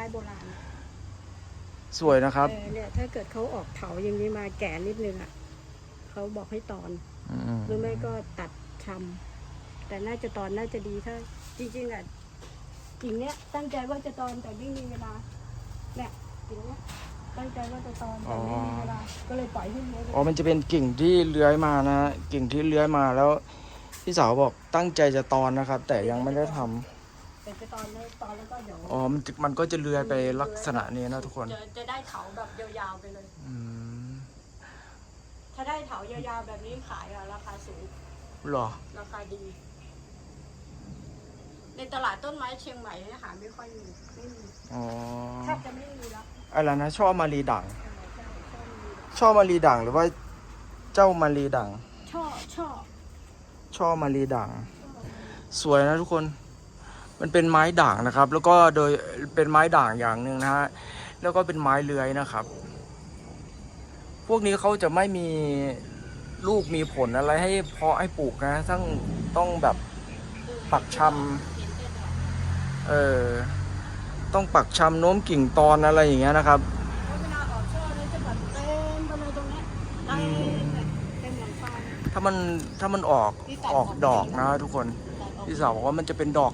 ม้โบราณสวยนะครับเออเนี่ยถ้าเกิดเขาออกเถาอย่างนี้มาแก่นิดนึงอะเขาบอกให้ตอนอืมหรือไม่ก็ตัดชำแต่น่าจะตอนน่าจะดีถ้า จริงๆอะกิ่งเนี้ยตั้งใจว่าจะตอนแต่ไม่มีเวลาเนี่ยกิ่งเนี้ยตั้งใจว่าจะตอนแต่ไม่มีเวลาก็เลยปล่อยให้เลื้อยไปอ๋อมันจะเป็นกิ่งที่เลื้อยมานะฮะกิ่งที่เลื้อยมาแล้วพี่สาวบอกตั้งใจจะตอนนะครับ แต่ยังไม่ได้ทำ แต่จะตอนแล้วตอนแล้วก็เดี๋ยวอ๋อมันจะมันก็จะเลื้อยไปลักษณะนี้นะทุกคน จะจะได้เถาแบบยาวๆไปเลย อืมถ้าได้เถายาวๆแบบนี้ขายอะราคาสูงเหรอ ราคาดี ในตลาดต้นไม้เชียงใหม่เนี่ยหาไม่ค่อยมีไม่มีอ๋อแทบจะไม่มีแล้วอะไรนะช่อมารีด่างใช่ใช่ใช่มีช่อมารีด่างหรือว่า เจ้ามารีด่างช่อช่อช่อมารีด่าง สวยนะทุกคน มันเป็นไม้ด่างนะครับ แล้วก็โดยเป็นไม้ด่างอย่างหนึ่งนะฮะแล้วก็เป็นไม้เลื้อยนะครับ พวกนี้เขาจะไม่มีลูกมีผลอะไรให้เพาะให้ปลูกนะต้องต้องแบบปักชำเออต้องปักชำโน้มกิ่งตอนอะไรอย่างเงี้ยนะครับถ้ามันถ้ามันออกออกดอกนะทุกคนพี่สาวบอกว่ามันจะเป็นดอก